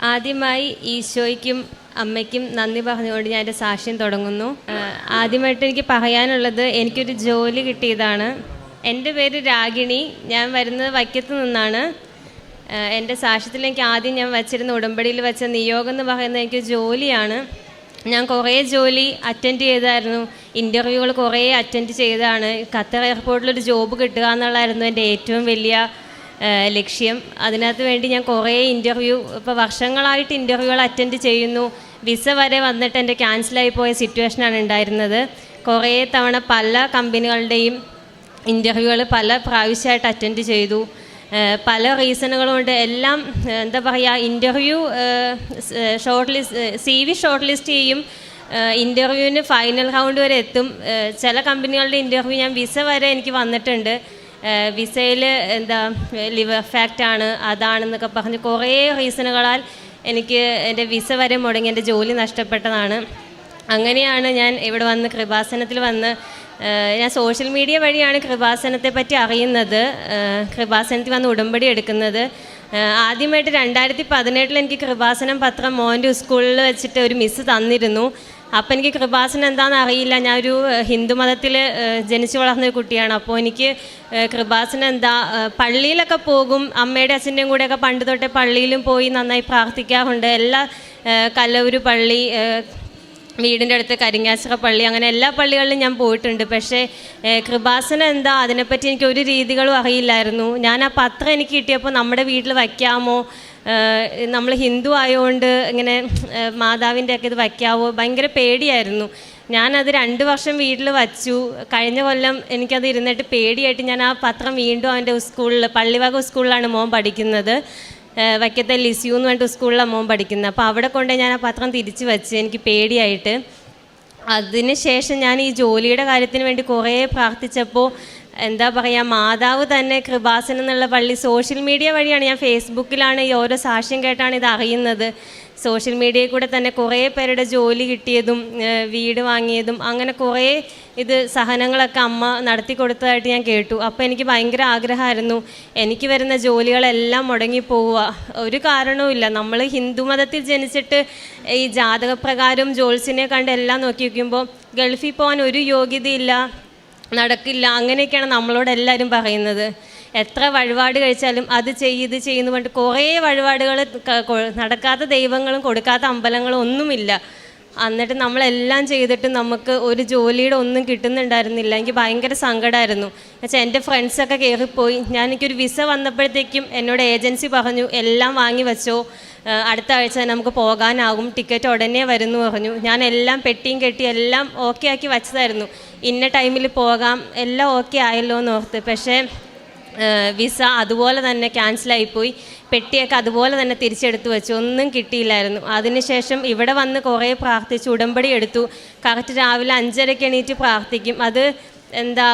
ആദ്യമായി ഈശോയ്ക്കും അമ്മയ്ക്കും നന്ദി പറഞ്ഞുകൊണ്ട് ഞാൻ എന്റെ സാക്ഷ്യം തുടങ്ങുന്നു. ആദ്യമായിട്ട് എനിക്ക് പറയാനുള്ളത് എനിക്കൊരു ജോലി കിട്ടിയതാണ്. എന്റെ പേര് രാഗിണി. ഞാൻ വരുന്നത് വൈക്കത്ത് നിന്നാണ്. എന്റെ സാക്ഷ്യത്തിൽ എനിക്ക് ആദ്യം ഞാൻ വച്ചിരുന്ന ഉടമ്പടിയിൽ വെച്ച നിയോഗം എന്ന് പറയുന്നത് എനിക്ക് ജോലിയാണ്. ഞാൻ കുറേ ജോലി അറ്റൻഡ് ചെയ്തായിരുന്നു. ഇന്റർവ്യൂകൾ കുറേ അറ്റൻഡ് ചെയ്തതാണ്. ഖത്തർ എയർപോർട്ടിലൊരു ജോബ് കിട്ടുക എന്നുള്ളതായിരുന്നു എന്റെ ഏറ്റവും വലിയ ലക്ഷ്യം. അതിനകത്ത് വേണ്ടി ഞാൻ കുറേ ഇന്റർവ്യൂ ഇപ്പോൾ വർഷങ്ങളായിട്ട് ഇന്റർവ്യൂകൾ അറ്റൻഡ് ചെയ്യുന്നു. വിസ വരെ വന്നിട്ട് എന്റെ ക്യാൻസലായി പോയ സിറ്റുവേഷനാണ് ഉണ്ടായിരുന്നത്. കുറേ തവണ പല കമ്പനികളുടെയും ഇന്റർവ്യൂകൾ പല പ്രാവശ്യമായിട്ട് അറ്റൻഡ് ചെയ്തു. പല റീസണുകൾ കൊണ്ട് എല്ലാം എന്താ പറയുക interview short list C V short list ചെയ്യും. ഇന്റർവ്യൂവിന് ഫൈനൽ റൗണ്ട് വരെ എത്തും. ചില കമ്പനികളുടെ ഇന്റർവ്യൂ ഞാൻ വിസ വരെ എനിക്ക് വന്നിട്ടുണ്ട്. വിസയിൽ എന്താ ലിവർ ആണ് അതാണെന്നൊക്കെ പറഞ്ഞ് കുറേ റീസണുകളാൽ എനിക്ക് എന്റെ വിസ വരെ മുടങ്ങി എന്റെ ജോലി നഷ്ടപ്പെട്ടതാണ്. അങ്ങനെയാണ് ഞാൻ ഇവിടെ വന്ന് കൃപാസനത്തിൽ വന്ന് ഞാൻ സോഷ്യൽ മീഡിയ വഴിയാണ് കൃപാസനത്തെ പറ്റി അറിയുന്നത് കൃപാസനത്തിൽ വന്ന് ഉടമ്പടി എടുക്കുന്നത്. ആദ്യമായിട്ട് രണ്ടായിരത്തി പതിനെട്ടിൽ എനിക്ക് കൃപാസനം പത്രം മോന്റെ സ്കൂളിൽ വെച്ചിട്ട് ഒരു മിസ്സ് തന്നിരുന്നു. അപ്പം എനിക്ക് കൃപാസനം എന്താണെന്ന് അറിയില്ല. ഞാനൊരു ഹിന്ദു മതത്തിൽ ജനിച്ചു വളർന്ന ഒരു കുട്ടിയാണ്. അപ്പോൾ എനിക്ക് കൃപാസനം എന്താ പള്ളിയിലൊക്കെ പോകും. അമ്മയുടെ അച്ഛന്റെയും കൂടെയൊക്കെ പണ്ട് തൊട്ടേ പള്ളിയിലും പോയി നന്നായി പ്രാർത്ഥിക്കാറുണ്ട്. എല്ലാ കല്ലൂര് പള്ളി വീടിന്റെ അടുത്ത് കരിങ്ങാശ്ര പള്ളി അങ്ങനെ എല്ലാ പള്ളികളിലും ഞാൻ പോയിട്ടുണ്ട്. പക്ഷേ കൃപാസനം എന്താ അതിനെപ്പറ്റി എനിക്ക് ഒരു രീതികളും അറിയില്ലായിരുന്നു. ഞാൻ ആ പത്രം എനിക്ക് കിട്ടിയപ്പോൾ നമ്മുടെ വീട്ടിൽ വയ്ക്കാമോ നമ്മൾ ഹിന്ദു ആയതുകൊണ്ട് ഇങ്ങനെ മാതാവിന്റെ ഒക്കെ ഇത് വയ്ക്കാവോ? ഭയങ്കര പേടിയായിരുന്നു. ഞാനത് രണ്ട് വർഷം വീട്ടിൽ വച്ചു. കഴിഞ്ഞ കൊല്ലം എനിക്കത് ഇരുന്നിട്ട് പേടിയായിട്ട് ഞാൻ ആ പത്രം വീണ്ടും അവന്റെ സ്കൂളിൽ പള്ളിവക സ്കൂളിലാണ് മോൻ പഠിക്കുന്നത്. വയ്ക്കത്തെ ലിസ്യു എന്ന് പറഞ്ഞിട്ട് സ്കൂളിലാണ് മോൻ പഠിക്കുന്നത്. അപ്പോൾ അവിടെ കൊണ്ട് ഞാൻ ആ പത്രം തിരിച്ച് വച്ച്. എനിക്ക് പേടിയായിട്ട്. അതിന് ശേഷം ഞാൻ ഈ ജോലിയുടെ കാര്യത്തിന് വേണ്ടി കുറേ പ്രാർത്ഥിച്ചപ്പോൾ എന്താ പറയുക മാതാവ് തന്നെ കൃപാസനം എന്നുള്ള പള്ളി സോഷ്യൽ മീഡിയ വഴിയാണ്. ഞാൻ ഫേസ്ബുക്കിലാണ് ഈ ഓരോ സാക്ഷ്യം കേട്ടാണ് ഇത് അറിയുന്നത്. സോഷ്യൽ മീഡിയയിൽ കൂടെ തന്നെ കുറേ പേരുടെ ജോലി കിട്ടിയതും വീട് വാങ്ങിയതും അങ്ങനെ കുറേ ഇത് സഹനങ്ങളൊക്കെ അമ്മ നടത്തി കൊടുത്തതായിട്ട് ഞാൻ കേട്ടു. അപ്പോൾ എനിക്ക് ഭയങ്കര ആഗ്രഹമായിരുന്നു. എനിക്ക് വരുന്ന ജോലികളെല്ലാം മുടങ്ങിപ്പോവുക. ഒരു കാരണവുമില്ല നമ്മൾ ഹിന്ദു മതത്തിൽ ജനിച്ചിട്ട് ഈ ജാതകപ്രകാരം ജോത്സ്യനെ കണ്ട് എല്ലാം നോക്കി വയ്ക്കുമ്പോൾ ഗൾഫിൽ പോകാൻ ഒരു യോഗ്യതയില്ല. നടക്കില്ല. അങ്ങനെയൊക്കെയാണ് നമ്മളോട് എല്ലാവരും പറയുന്നത്. എത്ര വഴിപാട് കഴിച്ചാലും അത് ചെയ്യ് ഇത് ചെയ്യുന്നു പറഞ്ഞിട്ട് കുറേ വഴിപാടുകൾ നടക്കാത്ത ദൈവങ്ങളും കൊടുക്കാത്ത അമ്പലങ്ങളും ഒന്നുമില്ല. എന്നിട്ട് നമ്മളെല്ലാം ചെയ്തിട്ട് നമുക്ക് ഒരു ജോലിയുടെ ഒന്നും കിട്ടുന്നുണ്ടായിരുന്നില്ല. എനിക്ക് ഭയങ്കര സങ്കടമായിരുന്നു എന്നുവെച്ചാൽ എന്റെ ഫ്രണ്ട്സൊക്കെ കയറിപ്പോയി. ഞാൻ എനിക്കൊരു വിസ വന്നപ്പോഴത്തേക്കും എന്നോട് ഏജൻസി പറഞ്ഞു എല്ലാം വാങ്ങി വെച്ചോ. അടുത്ത ആഴ്ച തന്നെ നമുക്ക് പോകാനാകും. ടിക്കറ്റ് ഉടനെ വരുന്നു പറഞ്ഞു. ഞാൻ എല്ലാം പെട്ടിയും കെട്ടി എല്ലാം ഓക്കെ ആക്കി വച്ചതായിരുന്നു. ഇന്ന ടൈമിൽ പോകാം. എല്ലാം ഓക്കെ ആയല്ലോ എന്ന് ഓർത്ത്. പക്ഷേ വിസ അതുപോലെ തന്നെ ക്യാൻസലായിപ്പോയി പെട്ടിയൊക്കെ അതുപോലെ തന്നെ തിരിച്ചെടുത്തു വെച്ചു. ഒന്നും കിട്ടിയില്ലായിരുന്നു. അതിനുശേഷം ഇവിടെ വന്ന് കുറേ പ്രാർത്ഥിച്ചു. ഉടമ്പടി എടുത്തു. കറക്റ്റ് രാവിലെ അഞ്ചരയ്ക്ക് എണീറ്റ് പ്രാർത്ഥിക്കും. അത് എന്താ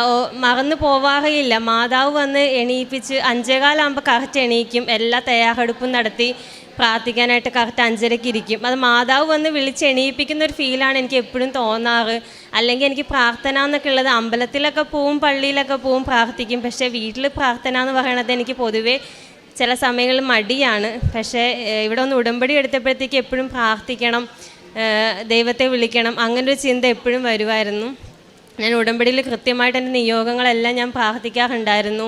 മറന്നു പോവാറില്ല മാതാവ് വന്ന് എണീപ്പിച്ച് അഞ്ചേകാലാകുമ്പോൾ കറക്റ്റ് എണീക്കും. എല്ലാ തയ്യാറെടുപ്പും നടത്തി പ്രാർത്ഥിക്കാനായിട്ട് കറക്റ്റ് അഞ്ചരയ്ക്ക് ഇരിക്കും. അത് മാതാവ് വന്ന് വിളിച്ച് എണീപ്പിക്കുന്ന ഒരു ഫീലാണ് എനിക്ക് എപ്പോഴും തോന്നാറ്. അല്ലെങ്കിൽ എനിക്ക് പ്രാർത്ഥന എന്നൊക്കെ ഉള്ളത് അമ്പലത്തിലൊക്കെ പോവും പള്ളിയിലൊക്കെ പോവും പ്രാർത്ഥിക്കും. പക്ഷേ വീട്ടിൽ പ്രാർത്ഥന എന്ന് പറയണത് എനിക്ക് പൊതുവേ ചില സമയങ്ങളിൽ മടിയാണ്. പക്ഷേ ഇവിടെ ഒന്ന് ഉടമ്പടി എടുത്തപ്പോഴത്തേക്ക് എപ്പോഴും പ്രാർത്ഥിക്കണം ദൈവത്തെ വിളിക്കണം. അങ്ങനൊരു ചിന്ത എപ്പോഴും വരുമായിരുന്നു ഞാൻ ഉടമ്പടിയിൽ കൃത്യമായിട്ട് എന്റെ നിയോഗങ്ങളെല്ലാം ഞാൻ പ്രാർത്ഥിക്കാറുണ്ടായിരുന്നു.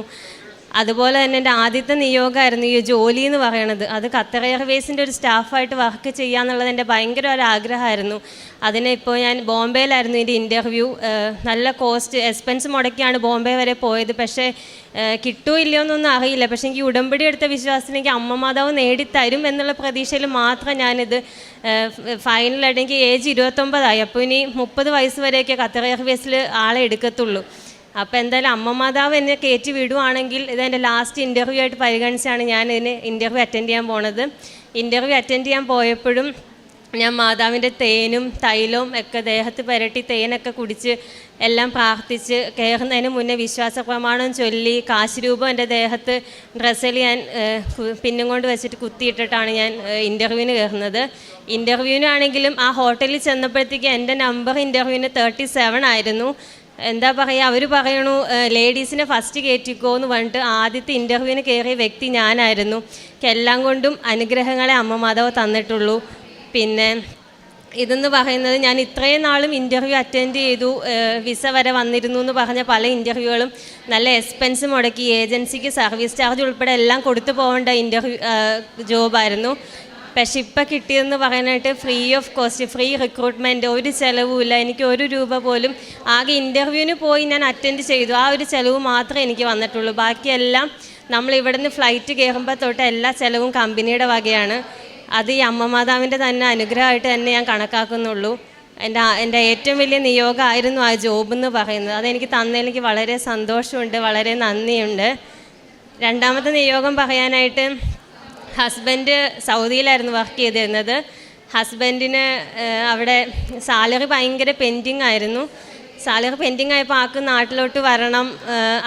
അതുപോലെ തന്നെ എന്റെ ആദ്യത്തെ നിയോഗമായിരുന്നു ഈ ജോലി എന്ന് പറയണത്. അത് ഖത്തർ എയർവേസിന്റെ ഒരു സ്റ്റാഫായിട്ട് വർക്ക് ചെയ്യുക എന്നുള്ളത് എന്റെ ഭയങ്കര ഒരു ആഗ്രഹമായിരുന്നു. അതിന് ഇപ്പോൾ ഞാൻ ബോംബെയിലായിരുന്നു എന്റെ ഇന്റർവ്യൂ. നല്ല കോസ്റ്റ് എക്സ്പെൻസ് മുടക്കിയാണ് ബോംബെ വരെ പോയത്. പക്ഷേ കിട്ടുമോ ഇല്ലയോ എന്നൊന്നും അറിയില്ല. പക്ഷേ എനിക്ക് ഉടമ്പടി എടുത്ത വിശ്വാസത്തിന് എനിക്ക് അമ്മ മാതാവ് നേടിത്തരും എന്നുള്ള പ്രതീക്ഷയിൽ മാത്രം ഞാനിത് ഫൈനലായിട്ട് എനിക്ക് ഏജ് ഇരുപത്തൊമ്പതായി. അപ്പോൾ ഇനി മുപ്പത് വയസ്സ് വരെയൊക്കെ ഖത്തർ എയർവേസിൽ ആളെ എടുക്കത്തുള്ളൂ. അപ്പോൾ എന്തായാലും അമ്മ മാതാവ് എന്നെ കയറ്റി വിടുവാണെങ്കിൽ ഇതെന്റെ ലാസ്റ്റ് ഇന്റർവ്യൂ ആയിട്ട് പരിഗണിച്ചാണ് ഞാൻ ഇതിന് ഇന്റർവ്യൂ അറ്റൻഡ് ചെയ്യാൻ പോണത്. ഇന്റർവ്യൂ അറ്റൻഡ് ചെയ്യാൻ പോയപ്പോഴും ഞാൻ മാതാവിന്റെ തേനും തൈലവും ഒക്കെ ദേഹത്ത് പുരട്ടി തേനൊക്കെ കുടിച്ച് എല്ലാം പ്രാർത്ഥിച്ച് കയറുന്നതിന് മുന്നേ വിശ്വാസ പ്രമാണം ചൊല്ലി കാശുരൂപം എന്റെ ദേഹത്ത് ഡ്രസ്സിൽ ഞാൻ പിന്നും കൊണ്ട് വെച്ചിട്ട് കുത്തിയിട്ടിട്ടാണ് ഞാൻ ഇന്റർവ്യൂവിന് കയറുന്നത് ഇന്റർവ്യൂവിനാണെങ്കിലും ആ ഹോട്ടലിൽ ചെന്നപ്പോഴത്തേക്ക് എന്റെ നമ്പർ ഇന്റർവ്യൂവിന് തേർട്ടി സെവൻ ആയിരുന്നു. എന്താ പറയുക അവർ പറയണു ലേഡീസിനെ ഫസ്റ്റ് കയറ്റിക്കോ എന്ന് പറഞ്ഞിട്ട് ആദ്യത്തെ ഇന്റർവ്യൂവിന് കയറിയ വ്യക്തി ഞാനായിരുന്നു. എല്ലാം കൊണ്ടും അനുഗ്രഹങ്ങളെ അമ്മ മാതാവ് തന്നിട്ടുള്ളൂ. പിന്നെ ഇതെന്ന് പറയുന്നത് ഞാൻ ഇത്രയും നാളും ഇന്റർവ്യൂ അറ്റൻഡ് ചെയ്തു വിസ വരെ വന്നിരുന്നു എന്ന് പറഞ്ഞ പല ഇന്റർവ്യൂകളും നല്ല എക്സ്പെൻസ് മുടക്കി ഏജൻസിക്ക് സർവീസ് ചാർജ് ഉൾപ്പെടെ എല്ലാം കൊടുത്തു പോകേണ്ട ഇന്റർവ്യൂ ജോബായിരുന്നു പക്ഷെ ഇപ്പം കിട്ടിയതെന്ന് പറയാനായിട്ട് free of cost free recruitment ഒരു ചിലവുമില്ല. എനിക്ക് ഒരു രൂപ പോലും ആകെ ഇന്റർവ്യൂവിന് പോയി ഞാൻ അറ്റൻഡ് ചെയ്തു. ആ ഒരു ചിലവ് മാത്രമേ എനിക്ക് വന്നിട്ടുള്ളൂ. ബാക്കിയെല്ലാം നമ്മൾ ഇവിടുന്ന് ഫ്ലൈറ്റ് കയറുമ്പോൾ തൊട്ട് എല്ലാ ചിലവും കമ്പനിയുടെ വകയാണ്. അത് ഈ അമ്മ മാതാവിന്റെ തന്നെ അനുഗ്രഹമായിട്ട് തന്നെ ഞാൻ കണക്കാക്കുന്നുള്ളൂ. എന്റെ എന്റെ ഏറ്റവും വലിയ നിയോഗമായിരുന്നു ആ ജോബ് എന്ന് പറയുന്നത്. അതെനിക്ക് തന്നതിൽ എനിക്ക് വളരെ സന്തോഷമുണ്ട് വളരെ നന്ദിയുണ്ട്. രണ്ടാമത്തെ നിയോഗം പറയാനായിട്ട് ഹസ്ബൻഡ് സൗദിയിലായിരുന്നു വർക്ക് ചെയ്തിരുന്നത്. ഹസ്ബൻഡിന് അവിടെ സാലറി ഭയങ്കര പെൻഡിങ് ആയിരുന്നു. സാലറി പെൻഡിങ് ആയപ്പോൾ ആക്ക് നാട്ടിലോട്ട് വരണം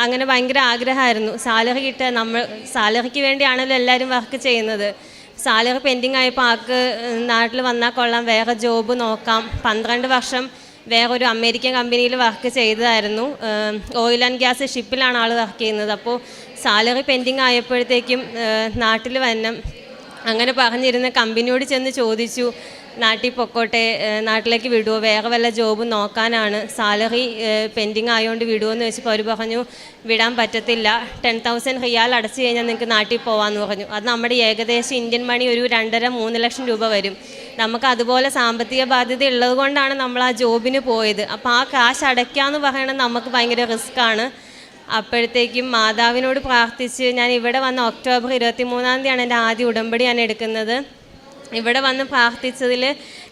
അങ്ങനെ ഭയങ്കര ആഗ്രഹമായിരുന്നു. സാലറി കിട്ടുക നമ്മൾ സാലറിക്ക് വേണ്ടിയാണല്ലോ എല്ലാവരും വർക്ക് ചെയ്യുന്നത്. സാലറി പെൻഡിങ് ആയപ്പോൾ ആക്ക് നാട്ടിൽ വന്നാൽ കൊള്ളാം വേറെ ജോബ് നോക്കാം. പന്ത്രണ്ട് വർഷം വേറൊരു അമേരിക്കൻ കമ്പനിയിൽ വർക്ക് ചെയ്തതായിരുന്നു. ഓയിൽ ആൻഡ് ഗ്യാസ് ഷിപ്പിലാണ് ആൾ വർക്ക് ചെയ്യുന്നത്. അപ്പോൾ സാലറി പെൻഡിങ് ആയപ്പോഴത്തേക്കും നാട്ടിൽ വന്നം അങ്ങനെ പറഞ്ഞിരുന്ന കമ്പനിയോട് ചെന്ന് ചോദിച്ചു നാട്ടിൽ പൊക്കോട്ടെ നാട്ടിലേക്ക് വിടുമോ വേറെ വല്ല ജോബ് നോക്കാനാണ്. സാലറി പെൻഡിങ് ആയതുകൊണ്ട് വിടുമോ എന്ന് വെച്ചപ്പോൾ അവർ പറഞ്ഞു വിടാൻ പറ്റത്തില്ല. ടെൻ തൗസൻഡ് റിയാൽ അടച്ചു കഴിഞ്ഞാൽ നിങ്ങൾക്ക് നാട്ടിൽ പോകാമെന്ന് പറഞ്ഞു. അത് നമ്മുടെ ഏകദേശം ഇന്ത്യൻ മണി ഒരു രണ്ടര മൂന്ന് ലക്ഷം രൂപ വരും. നമുക്ക് അതുപോലെ സാമ്പത്തിക ബാധ്യത ഉള്ളത് കൊണ്ടാണ് നമ്മൾ ആ ജോബിന് പോയത്. അപ്പോൾ ആ കാശ് അടയ്ക്കാന്ന് പറയണത് നമുക്ക് ഭയങ്കര റിസ്ക്കാണ് അപ്പോഴത്തേക്കും മാതാവിനോട് പ്രാർത്ഥിച്ച് ഞാൻ ഇവിടെ വന്ന ഒക്ടോബർ ഇരുപത്തി മൂന്നാം തീയതിയാണ് എന്റെ ആദ്യ ഉടമ്പടി ഞാൻ എടുക്കുന്നത്. ഇവിടെ വന്ന് പ്രാർത്ഥിച്ചതിൽ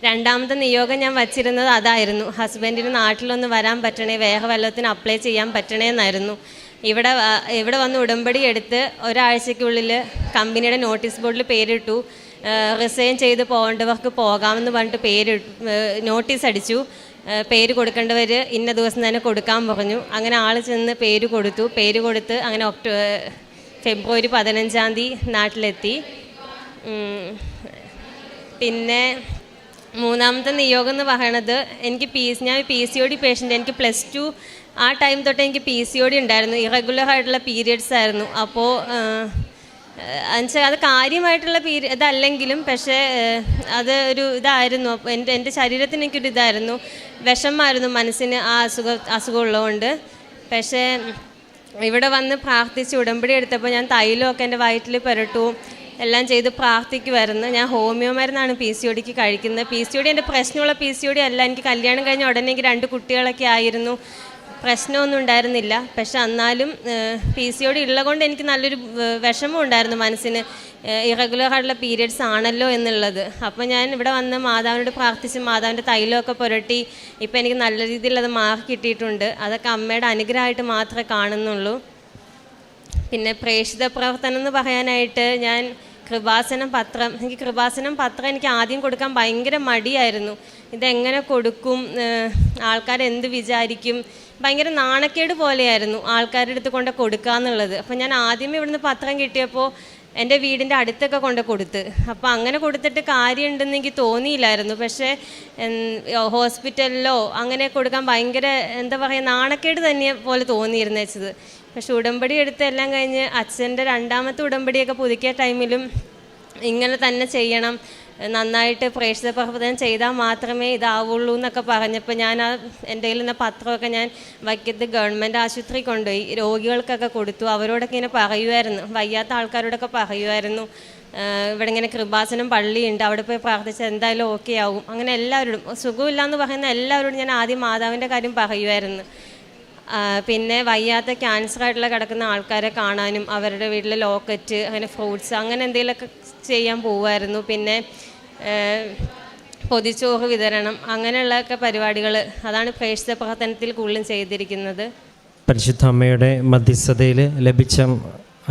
രണ്ടാമത്തെ നിയോഗം ഞാൻ വച്ചിരുന്നത് അതായിരുന്നു. ഹസ്ബൻഡിന് നാട്ടിലൊന്ന് വരാൻ പറ്റണേ വേറെ വല്ലത്തിന് അപ്ലൈ ചെയ്യാൻ പറ്റണേ എന്നായിരുന്നു. ഇവിടെ ഇവിടെ വന്ന് ഉടമ്പടി എടുത്ത് ഒരാഴ്ചയ്ക്കുള്ളിൽ കമ്പനിയുടെ നോട്ടീസ് ബോർഡിൽ പേരിട്ടു. റിസൈൻ ചെയ്ത് പോകേണ്ടവർക്ക് പോകാമെന്ന് പറഞ്ഞിട്ട് പേര് നോട്ടീസ് അടിച്ചു. പേര് കൊടുക്കേണ്ടവർ ഇന്ന ദിവസം തന്നെ കൊടുക്കാൻ പറഞ്ഞു. അങ്ങനെ ആൾ ചെന്ന് പേര് കൊടുത്തു. പേര് കൊടുത്ത് അങ്ങനെ ഒക്ടോ ഫെബ്രുവരി പതിനഞ്ചാം തീയതി നാട്ടിലെത്തി. പിന്നെ മൂന്നാമത്തെ നിയോഗം എന്ന് പറയണത് എനിക്ക് പി ഞാൻ P C O D patient എനിക്ക് പ്ലസ് ടു ആ ടൈം തൊട്ട് എനിക്ക് പി സി ഒ ഡി ഉണ്ടായിരുന്നു. ഇറഗുലർ ആയിട്ടുള്ള പീരിയഡ്സ് ആയിരുന്നു. അപ്പോൾ എന്നുവെച്ചാൽ അത് കാര്യമായിട്ടുള്ള പീരി ഇതല്ലെങ്കിലും പക്ഷേ അത് ഒരു ഇതായിരുന്നു. എന്റെ എന്റെ ശരീരത്തിന് എനിക്കൊരു ഇതായിരുന്നു. വിഷമായിരുന്നു മനസ്സിന് ആ അസുഖ അസുഖമുള്ളതുകൊണ്ട് പക്ഷേ ഇവിടെ വന്ന് പ്രാർത്ഥിച്ച് ഉടമ്പടി എടുത്തപ്പോൾ ഞാൻ തൈലമൊക്കെ എന്റെ വയറ്റിൽ പുരട്ടു. എല്ലാം ചെയ്ത് പ്രാർത്ഥിക്കുമായിരുന്നു ഞാൻ ഹോമിയോ മരുന്നാണ് പി സി ഒടിക്ക് കഴിക്കുന്നത്. പി സി ഒടി എന്റെ പ്രശ്നമുള്ള പി സി ഒടി അല്ല. എനിക്ക് കല്യാണം കഴിഞ്ഞ ഉടനെ എനിക്ക് രണ്ട് കുട്ടികളൊക്കെ ആയിരുന്നു. പ്രശ്നമൊന്നും ഉണ്ടായിരുന്നില്ല. പക്ഷെ എന്നാലും പി സി ഒ ഡി ഉള്ളതുകൊണ്ട് എനിക്ക് നല്ലൊരു വിഷമം ഉണ്ടായിരുന്നു മനസ്സിന്. ഇറഗുലർ ആയിട്ടുള്ള പീരിയഡ്സ് ആണല്ലോ എന്നുള്ളത്. അപ്പോൾ ഞാൻ ഇവിടെ വന്ന് മാതാവിനോട് പ്രാർത്ഥിച്ച് മാതാവിന്റെ തൈലമൊക്കെ പുരട്ടി ഇപ്പോൾ എനിക്ക് നല്ല രീതിയിൽ അത് മാർക്ക് കിട്ടിയിട്ടുണ്ട്. അതൊക്കെ അമ്മയുടെ അനുഗ്രഹമായിട്ട് മാത്രമേ കാണുന്നുള്ളൂ. പിന്നെ പ്രേക്ഷിത പ്രവർത്തനം എന്ന് പറയാനായിട്ട് ഞാൻ കൃപാസനം പത്രം എനിക്ക് കൃപാസനം പത്രം എനിക്ക് ആദ്യം കൊടുക്കാൻ ഭയങ്കര മടിയായിരുന്നു. ഇതെങ്ങനെ കൊടുക്കും? ആൾക്കാരെന്ത് വിചാരിക്കും? ഭയങ്കര നാണക്കേട് പോലെയായിരുന്നു ആൾക്കാരുടെ അടുത്ത് കൊണ്ട് കൊടുക്കുക എന്നുള്ളത്. അപ്പോൾ ഞാൻ ആദ്യമേ ഇവിടുന്ന് പത്രം കിട്ടിയപ്പോൾ എന്റെ വീടിന്റെ അടുത്തൊക്കെ കൊണ്ട് കൊടുത്ത്. അപ്പോൾ അങ്ങനെ കൊടുത്തിട്ട് കാര്യമുണ്ടെന്ന് എനിക്ക് തോന്നിയില്ലായിരുന്നു. പക്ഷേ ഹോസ്പിറ്റലിലോ അങ്ങനെ കൊടുക്കാൻ ഭയങ്കര എന്താ പറയുക നാണക്കേട് തന്നെ പോലെ തോന്നിയിരുന്നു വെച്ചത്. പക്ഷെ ഉടമ്പടി എടുത്ത് എല്ലാം കഴിഞ്ഞ് അച്ഛന്റെ രണ്ടാമത്തെ ഉടമ്പടിയൊക്കെ പുതുക്കിയ ടൈമിലും ഇങ്ങനെ തന്നെ ചെയ്യണം നന്നായിട്ട് പ്രേക്ഷിത പ്രവർത്തനം ചെയ്താൽ മാത്രമേ ഇതാവുള്ളൂ എന്നൊക്കെ പറഞ്ഞപ്പോൾ ഞാൻ ആ എന്റെ കയ്യിൽ നിന്ന് പത്രമൊക്കെ ഞാൻ വൈക്കത്ത് ഗവൺമെന്റ് ആശുപത്രി കൊണ്ടുപോയി. രോഗികൾക്കൊക്കെ കൊടുത്തു. അവരോടൊക്കെ ഇങ്ങനെ പറയുമായിരുന്നു. വയ്യാത്ത ആൾക്കാരോടൊക്കെ പറയുമായിരുന്നു. ഇവിടെ ഇങ്ങനെ കൃപാസനം പള്ളിയുണ്ട്. അവിടെ പോയി പ്രാർത്ഥിച്ചാൽ എന്തായാലും ഓക്കെ ആവും. അങ്ങനെ എല്ലാവരോടും സുഖമില്ല എന്ന് പറയുന്ന എല്ലാവരോടും ഞാൻ ആദ്യം മാതാവിന്റെ കാര്യം പറയുമായിരുന്നു. പിന്നെ വയ്യാത്ത ക്യാൻസർ ആയിട്ടുള്ള കിടക്കുന്ന ആൾക്കാരെ കാണാനും അവരുടെ വീട്ടിൽ ലോക്കറ്റ് അങ്ങനെ ഫ്രൂട്ട്സ് അങ്ങനെ എന്തെങ്കിലുമൊക്കെ ചെയ്യാൻ പോവുമായിരുന്നു. പിന്നെ പൊതിച്ചോഹ് വിതരണം അങ്ങനെയുള്ളൊക്കെ പരിപാടികൾ അതാണ് പ്രേക്ഷിത പ്രവർത്തനത്തിൽ കൂടുതലും ചെയ്തിരിക്കുന്നത്. പരിശുദ്ധ അമ്മയുടെ മധ്യസ്ഥതയിൽ ലഭിച്ച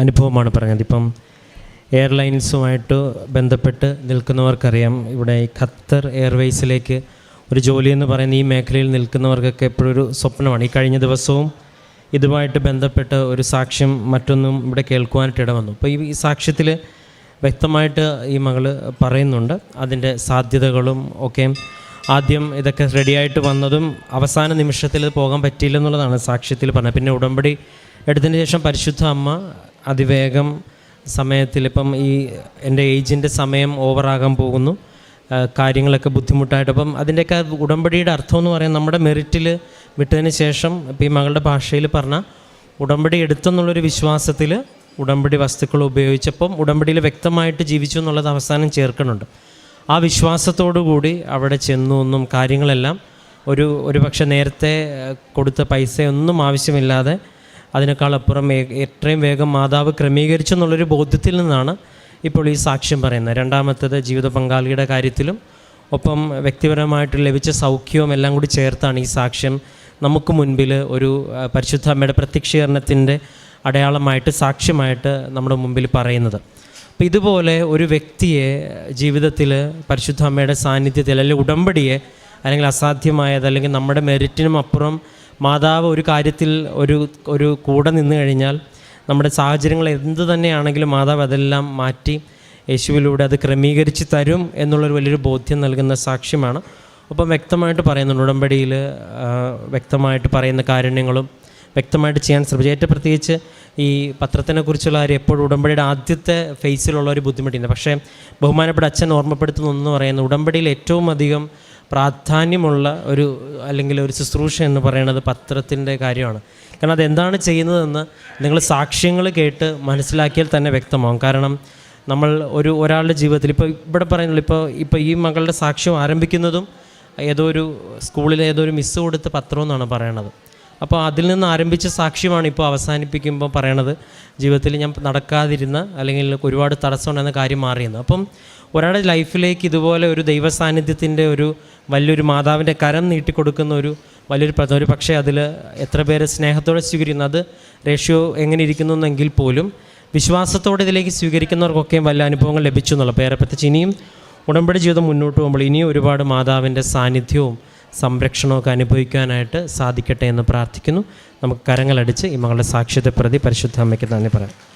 അനുഭവമാണ് പറഞ്ഞത്. ഇപ്പം എയർലൈൻസുമായിട്ട് ബന്ധപ്പെട്ട് നിൽക്കുന്നവർക്കറിയാം ഇവിടെ ഖത്തർ എയർവേസിലേക്ക് ഒരു ജോലി എന്ന് പറയുന്ന ഈ മേഖലയിൽ നിൽക്കുന്നവർക്കൊക്കെ എപ്പോഴും ഒരു സ്വപ്നമാണ്. ഈ കഴിഞ്ഞ ദിവസവും ഇതുമായിട്ട് ബന്ധപ്പെട്ട് ഒരു സാക്ഷ്യം മറ്റൊന്നും ഇവിടെ കേൾക്കുവാനായിട്ട് ഇടവന്നു അപ്പോൾ ഈ സാക്ഷ്യത്തിൽ വ്യക്തമായിട്ട് ഈ മകൾ പറയുന്നുണ്ട്. അതിന്റെ സാധ്യതകളും ഒക്കെ ആദ്യം ഇതൊക്കെ റെഡിയായിട്ട് വന്നതും അവസാന നിമിഷത്തിൽ പോകാൻ പറ്റിയില്ല എന്നുള്ളതാണ് സാക്ഷ്യത്തിൽ പറഞ്ഞത്. പിന്നെ ഉടമ്പടി എടുത്തതിന് ശേഷം പരിശുദ്ധ അമ്മ അതിവേഗം സമയത്തിൽ ഇപ്പം ഈ എന്റെ ഏജിന്റെ സമയം ഓവറാകാൻ പോകുന്നു. കാര്യങ്ങളൊക്കെ ബുദ്ധിമുട്ടായിട്ട്. അപ്പം അതിന്റെയൊക്കെ ഉടമ്പടിയുടെ അർത്ഥം എന്ന് പറയുന്നത് നമ്മുടെ മെറിറ്റിൽ വിട്ടതിന് ശേഷം ഇപ്പം ഈ മകളുടെ ഭാഷയിൽ പറഞ്ഞ ഉടമ്പടി എടുത്തെന്നുള്ളൊരു വിശ്വാസത്തിൽ ഉടമ്പടി വസ്തുക്കൾ ഉപയോഗിച്ചപ്പം ഉടമ്പടിയിൽ വ്യക്തമായിട്ട് ജീവിച്ചു എന്നുള്ളത് അവസാനം ചേർക്കുന്നുണ്ട്. ആ വിശ്വാസത്തോടു കൂടി അവിടെ ചെന്നു ഒന്നും കാര്യങ്ങളെല്ലാം ഒരു ഒരു പക്ഷേ നേരത്തെ കൊടുത്ത പൈസയൊന്നും ആവശ്യമില്ലാതെ അതിനേക്കാളപ്പുറം എത്രയും വേഗം മാതാവ് ക്രമീകരിച്ചു എന്നുള്ളൊരു ബോധ്യത്തിൽ നിന്നാണ് ഇപ്പോൾ ഈ സാക്ഷ്യം പറയുന്നത്. രണ്ടാമത്തേത് ജീവിത പങ്കാളിയുടെ കാര്യത്തിലും ഒപ്പം വ്യക്തിപരമായിട്ട് ലഭിച്ച സൗഖ്യവും എല്ലാം കൂടി ചേർത്താണ് ഈ സാക്ഷ്യം. നമുക്ക് മുൻപിൽ ഒരു പരിശുദ്ധ അമ്മയുടെ പ്രത്യക്ഷീകരണത്തിന്റെ അടയാളമായിട്ട് സാക്ഷ്യമായിട്ട് നമ്മുടെ മുമ്പിൽ പറയുന്നത്. അപ്പോൾ ഇതുപോലെ ഒരു വ്യക്തിയെ ജീവിതത്തിൽ പരിശുദ്ധ അമ്മയുടെ സാന്നിധ്യത്തിൽ അല്ലെങ്കിൽ ഉടമ്പടിയെ അല്ലെങ്കിൽ അസാധ്യമായത് അല്ലെങ്കിൽ നമ്മുടെ മെറിറ്റിനും അപ്പുറം മാതാവ് ഒരു കാര്യത്തിൽ ഒരു ഒരു കൂടെ നിന്ന് കഴിഞ്ഞാൽ നമ്മുടെ സാഹചര്യങ്ങൾ എന്ത് തന്നെയാണെങ്കിലും മാതാവ് അതെല്ലാം മാറ്റി യേശുവിലൂടെ അത് ക്രമീകരിച്ച് തരും എന്നുള്ളൊരു വലിയൊരു ബോധ്യം നൽകുന്ന സാക്ഷ്യമാണ്. ഒപ്പം വ്യക്തമായിട്ട് പറയുന്നുണ്ട് ഉടമ്പടിയിൽ വ്യക്തമായിട്ട് പറയുന്ന കാരുണ്യങ്ങളും വ്യക്തമായിട്ട് ചെയ്യാൻ ശ്രമിച്ചു. ഏറ്റവും പ്രത്യേകിച്ച് ഈ പത്രത്തിനെ കുറിച്ചുള്ള കാര്യം എപ്പോഴും ഉടമ്പടിയുടെ ആദ്യത്തെ ഫേസിലുള്ള ഒരു ബുദ്ധിമുട്ടുണ്ട് പക്ഷേ ബഹുമാനപ്പെട്ട അച്ഛൻ ഓർമ്മപ്പെടുത്തുന്ന ഒന്ന് പറയുന്നത് ഉടമ്പടിയിൽ ഏറ്റവും അധികം പ്രാധാന്യമുള്ള ഒരു അല്ലെങ്കിൽ ഒരു ശുശ്രൂഷ എന്ന് പറയുന്നത് പത്രത്തിന്റെ കാര്യമാണ്. കാരണം അതെന്താണ് ചെയ്യുന്നതെന്ന് നിങ്ങൾ സാക്ഷ്യങ്ങൾ കേട്ട് മനസ്സിലാക്കിയാൽ തന്നെ വ്യക്തമാകും കാരണം നമ്മൾ ഒരു ഒരാളുടെ ജീവിതത്തിൽ ഇപ്പോൾ ഇവിടെ പറയുന്നുള്ളൂ ഇപ്പോൾ ഇപ്പോൾ ഈ മകളുടെ സാക്ഷ്യം ആരംഭിക്കുന്നതും ഏതോ ഒരു സ്കൂളിൽ ഏതോ ഒരു മിസ്സ് കൊടുത്ത പത്രം എന്നാണ് പറയണത്. അപ്പോൾ അതിൽ നിന്ന് ആരംഭിച്ച സാക്ഷ്യമാണ് ഇപ്പോൾ അവസാനിപ്പിക്കുമ്പോൾ പറയണത്. ജീവിതത്തിൽ ഞാൻ നടക്കാതിരുന്ന അല്ലെങ്കിൽ ഒരുപാട് തടസ്സമുണ്ടെന്ന കാര്യം മാറിയെന്ന്. അപ്പം ഒരാളുടെ ലൈഫിലേക്ക് ഇതുപോലെ ഒരു ദൈവ സാന്നിധ്യത്തിന്റെ ഒരു വലിയൊരു മാതാവിന്റെ കരം നീട്ടിക്കൊടുക്കുന്ന ഒരു വലിയൊരു ഒരു പക്ഷേ അതിൽ എത്ര പേര് സ്നേഹത്തോടെ സ്വീകരിക്കുന്നു. അത് റേഷ്യോ എങ്ങനെ ഇരിക്കുന്നു എന്നെങ്കിൽ പോലും വിശ്വാസത്തോടെ ഇതിലേക്ക് സ്വീകരിക്കുന്നവർക്കൊക്കെയും വല്ല അനുഭവങ്ങൾ ലഭിച്ചു എന്നുള്ള പേരെ പ്രത്യേകിച്ച് ഇനിയും ഉടമ്പടി ജീവിതം മുന്നോട്ട് പോകുമ്പോൾ ഇനിയും ഒരുപാട് മാതാവിന്റെ സാന്നിധ്യവും സംരക്ഷണമൊക്കെ അനുഭവിക്കാനായിട്ട് സാധിക്കട്ടെ എന്ന് പ്രാർത്ഥിക്കുന്നു. നമുക്ക് കരങ്ങളടിച്ച് ഈ മകളുടെ സാക്ഷ്യത്തെ പ്രതി പരിശുദ്ധ അമ്മയ്ക്ക് നന്ദി പറയാം.